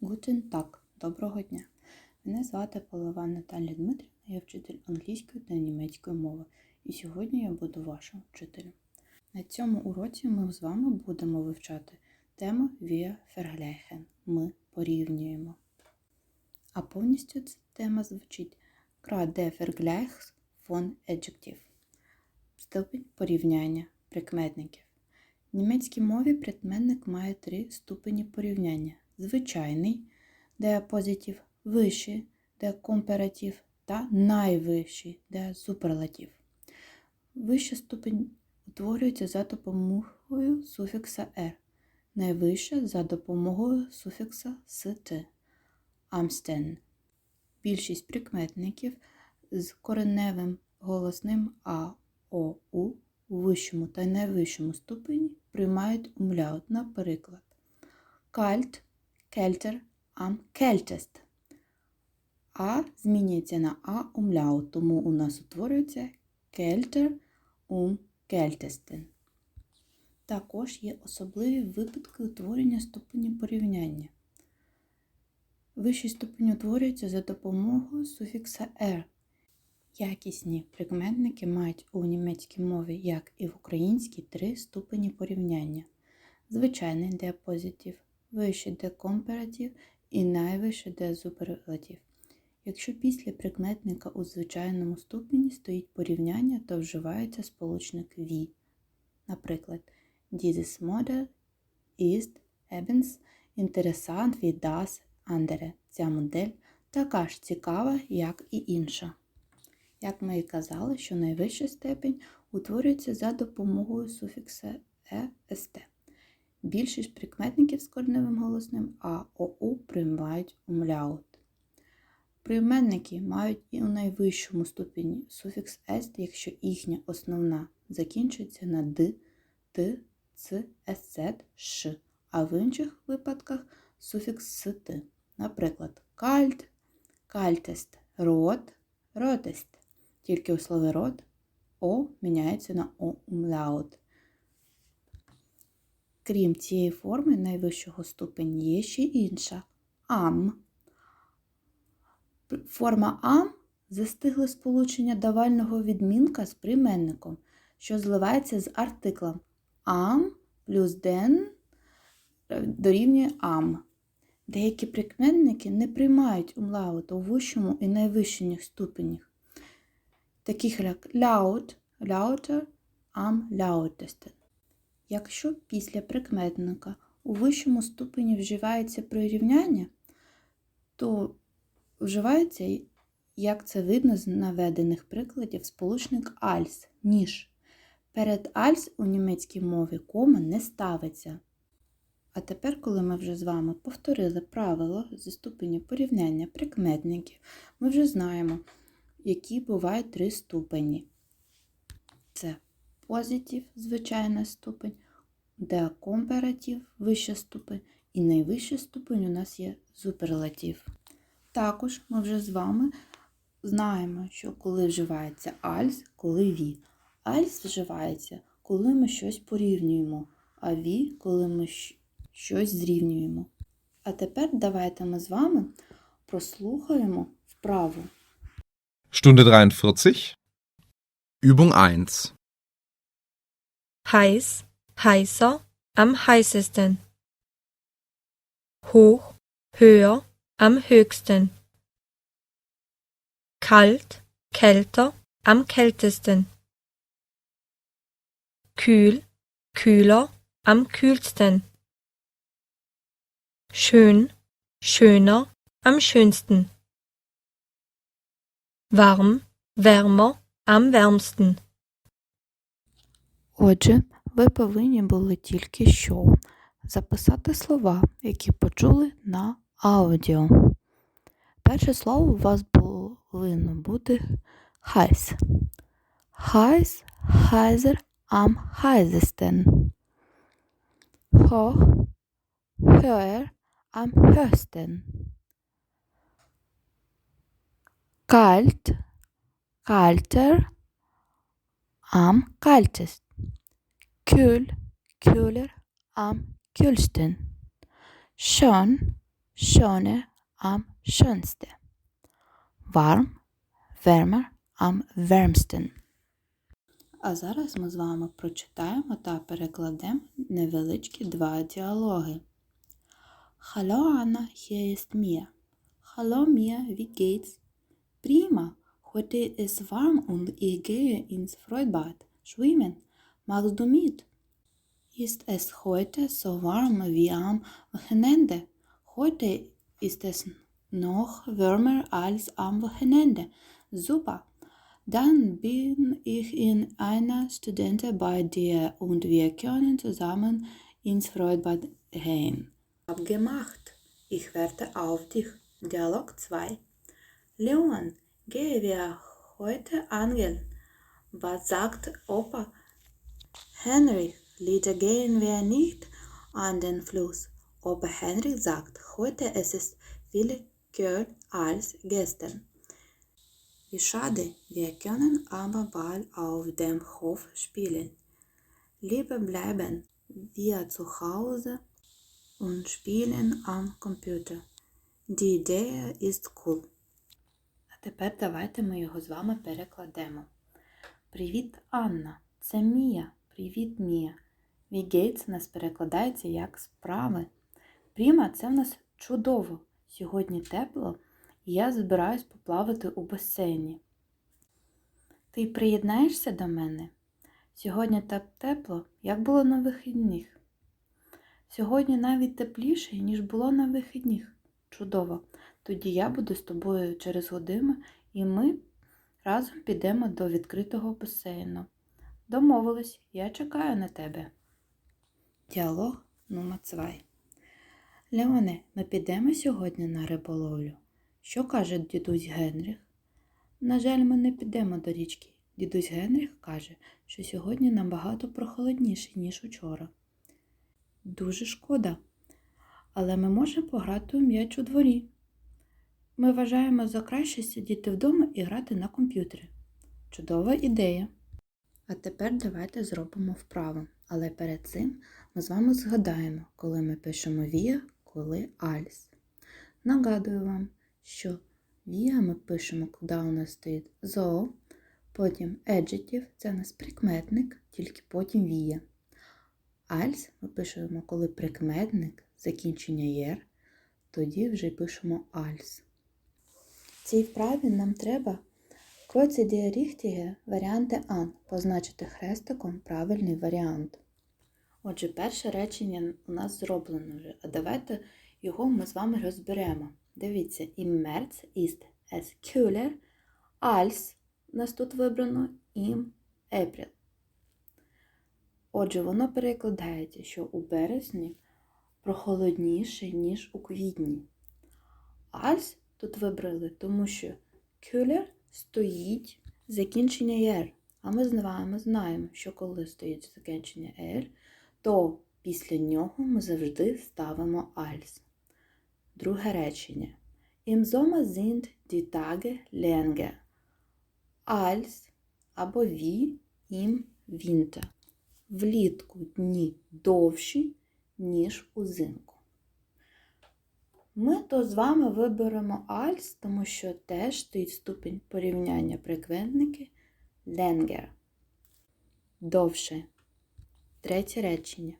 Гутен так, доброго дня. Мене звати Полова Наталія Дмитрівна, я вчитель англійської та німецької мови, і сьогодні я буду вашим вчителем. На цьому уроці ми з вами будемо вивчати тему Wir vergleichen. Ми порівнюємо. А повністю ця тема звучить Grad der Vergleichs von Adjective. Ступінь порівняння прикметників. В німецькій мові прикметник має три ступені порівняння: звичайний, де позитив, вищий, де компаратив та найвищий, суперлатив. Вища ступень утворюється за допомогою суфікса «er», найвища за допомогою суфікса «ст» амстен. Більшість прикметників з кореневим голосним а, о, у у вищому та найвищому ступені приймають умляут, наприклад, кальт, кельтер, ам кельтест. А змінюється на а умляут, тому у нас утворюється кельтер ум кельтестен. Також є особливі випадки утворення ступені порівняння. Вищий ступень утворюється за допомогою суфікса «er». Якісні прикметники мають у німецькій мові, як і в українській, три ступені порівняння: звичайний де вищий де компаратив і найвищий де суперлатив. Якщо після прикметника у звичайному ступені стоїть порівняння, то вживається сполучник «wie». Наприклад, dieses Modell ist ebenso interessant wie das andere. Ця модель така ж цікава, як і інша. Як ми і казали, що найвища степень утворюється за допомогою суфікса «est». Більшість прикметників з корневим голосним а ОУ приймають умляут. Прийменники мають і у найвищому ступені суфікс «est», якщо їхня основна закінчується на д, т, ц, ес, ш, а в інших випадках суфікс ст. Наприклад, кальт, кальтест, рот, ротест. Тільки у слові рот О міняється на О умляут. Крім цієї форми найвищого ступеня є ще інша ам. Форма ам застигле сполучення давального відмінка з прийменником, що зливається з артиклом ам плюс ден дорівнює ам. Деякі прикметники не приймають умлаут у вищому і найвищих ступенях, таких як laut, lauter, am lautesten. Якщо після прикметника у вищому ступені вживається прирівняння, то вживається, як це видно з наведених прикладів, сполучник als, ніж. Перед als у німецькій мові кома не ставиться. А тепер, коли ми вже з вами повторили правило зі ступеня порівняння прикметників, ми вже знаємо, які бувають три ступені. Це позитив, звичайна ступень, де компаратив, вища ступень, і найвища ступень у нас є суперлатив. Також ми вже з вами знаємо, що коли вживається альс, коли ві. Альс вживається, коли ми щось порівнюємо, а ві, коли ми щось зрівнюємо. А тепер давайте ми з вами прослухаємо вправу. Stunde 43. Übung 1. heiß, heißer, am heißesten. Hoch, höher, am höchsten. Kalt, kälter, am kältesten. Kühl, kühler, am kühlsten. Schön, schöner, am schönsten. Warm, wärmer, am wärmsten. Отже, ви повинні були тільки що записати слова, які почули на аудіо. Перше слово у вас повинно бути heiß. Heiß, heiser, am heißesten. Hoch, höher, am höchsten. Kalt, kalter, am kaltesten. Kühl, kühler, am kühlsten. Schön, schöner, am schönste. Warm, wärmer, am wärmsten. А зараз ми з вами прочитаємо та перекладемо невеличкі два діалоги. Hallo Anna, hier ist Mia. Hallo Mia, wie geht's? Prima, heute ist warm und ich gehe ins Freibad schwimmen. Magst du mit? Ist es heute so warm wie am Wochenende? Heute ist es noch wärmer als am Wochenende. Super. Dann bin ich in einer Stunde bei dir und wir können zusammen ins Freibad gehen. Abgemacht. Ich warte auf dich. Dialog 2. Leon, gehen wir heute angeln? Was sagt Opa? Henry, Lieder gehen wir nicht an den Fluss. Opa Henry sagt, heute es ist viel kürzer als gestern. Wie schade, wir können aber bald auf dem Hof spielen. Lieber bleiben wir zu Hause und spielen am Computer. Die Idee ist cool. А тепер давайте ми його з вами перекладемо. Привіт, Анна. Це Мія. Привіт, Мія. Вігейтс у нас перекладається як справи. Пріма це в нас чудово. Сьогодні тепло, і я збираюсь поплавати у басейні. Ти приєднаєшся до мене? Сьогодні так тепло, як було на вихідних. Сьогодні навіть тепліше, ніж було на вихідних. Чудово. Тоді я буду з тобою через годину, і ми разом підемо до відкритого басейну. Домовились, я чекаю на тебе. Діалог номер 2. Леоне, ми підемо сьогодні на риболовлю. Що каже дідусь Генріх? На жаль, ми не підемо до річки. Дідусь Генріх каже, що сьогодні набагато прохолодніше, ніж учора. Дуже шкода. Але ми можемо пограти у м'яч у дворі. Ми вважаємо за краще сидіти вдома і грати на комп'ютері. Чудова ідея. А тепер давайте зробимо вправу. Але перед цим ми з вами згадаємо, коли ми пишемо вія, коли альс. Нагадую вам, що вія ми пишемо, коли у нас стоїть зо, потім adjective – це у нас прикметник, тільки потім вія. Альс ми пишемо, коли прикметник, закінчення єр, тоді вже пишемо альс. В цій вправі нам треба Die richtige варіанти ан позначити хрестиком правильний варіант. Отже, перше речення у нас зроблено вже, а давайте його ми з вами розберемо. Дивіться, im März ist es kühler als нас тут вибрано im April. Отже, воно перекладається, що у березні прохолодніше, ніж у квітні. Als тут вибрали, тому що kühler стоїть закінчення «ер». А ми з вами знаємо, що коли стоїть закінчення «ер», то після нього ми завжди ставимо «альс». Друге речення. Im Sommer sind die Tage länger als або wie im Winter. Влітку дні довші, ніж узимку. Ми то з вами виберемо альс, тому що теж стоїть ступінь порівняння прикметники länger. Довше. Третє речення.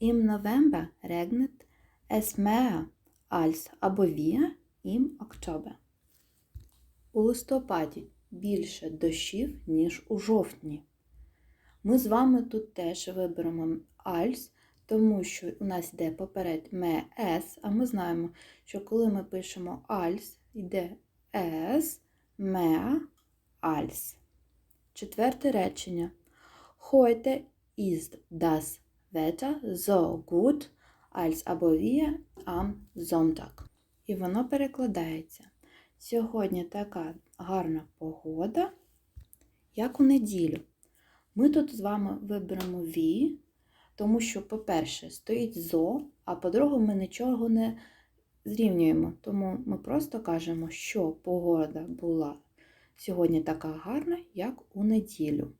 Im November regnet es als або wir im Oktober. У листопаді більше дощів, ніж у жовтні. Ми з вами тут теж виберемо альс, тому що у нас йде поперед ме ес, а ми знаємо, що коли ми пишемо альс, йде ес, меа, альс. Четверте речення. Heute ist das Wetter so gut als або wir am Sonntag. І воно перекладається. Сьогодні така гарна погода, як у неділю. Ми тут з вами виберемо ві, тому що, по-перше, стоїть зо, а по-друге, ми нічого не зрівнюємо. Тому ми просто кажемо, що погода була сьогодні така гарна, як у неділю.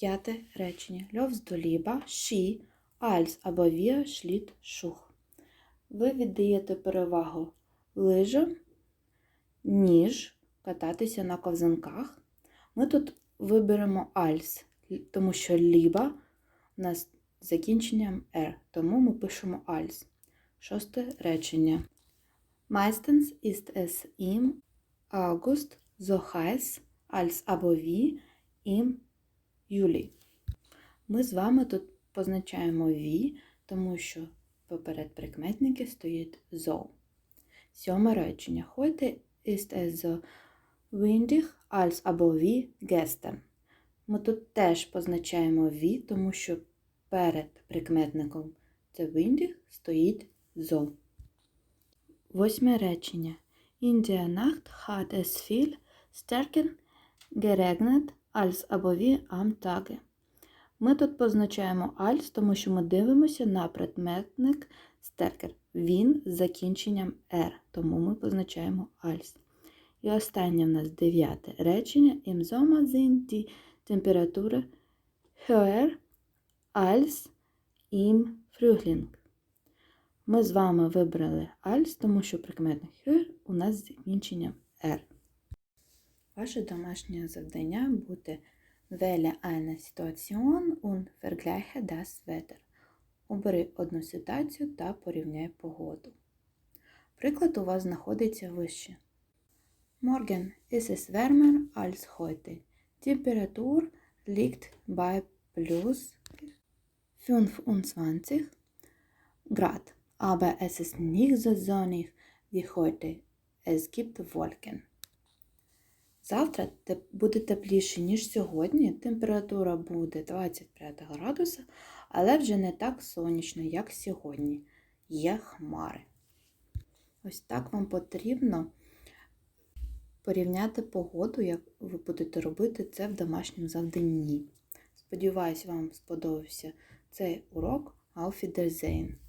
П'яте речення. Льовс до ліба, ші, альс або віа шліт шух. ви віддаєте перевагу лижам, ніж кататися на ковзанках. Ми тут виберемо альс, тому що ліба нас закінченням «р», тому ми пишемо альс. Шосте речення. Meistens ist es im August so heiß als або wie im Juli. Ми з вами тут позначаємо «wie», тому що поперед прикметники стоїть «so». Сьоме речення. Heute ist es so windig als або wie gestern. Ми тут теж позначаємо «wie», тому що перед прикметником це windig стоїть «so». Восьме речення. Der Nacht hat es viel stärker geregnet als або wie am Tage. Ми тут позначаємо als, тому що ми дивимося на предметник стекер. Він з закінченням R, тому ми позначаємо als. І останнє в нас дев'яте речення. Im Sommer sind die als im Frühling. Ми з вами вибрали als, тому що прикметник höher у нас з закінченням R. Ваше домашнє завдання буде Wähle eine Situation und vergleiche das Wetter. Обери одну ситуацію та порівняй погоду. Приклад у вас знаходиться вище. Morgen ist es wärmer als heute. Temperatur liegt bei plus 25 Grad. Aber es ist nicht so sonnig wie heute. Es gibt Wolken. Завтра буде тепліше, ніж сьогодні. Температура буде 25 градуса, але вже не так сонячно, як сьогодні. Є хмари. Ось так вам потрібно порівняти погоду, як ви будете робити це в домашньому завданні. Сподіваюсь, вам сподобався цей урок. Wiedersehen!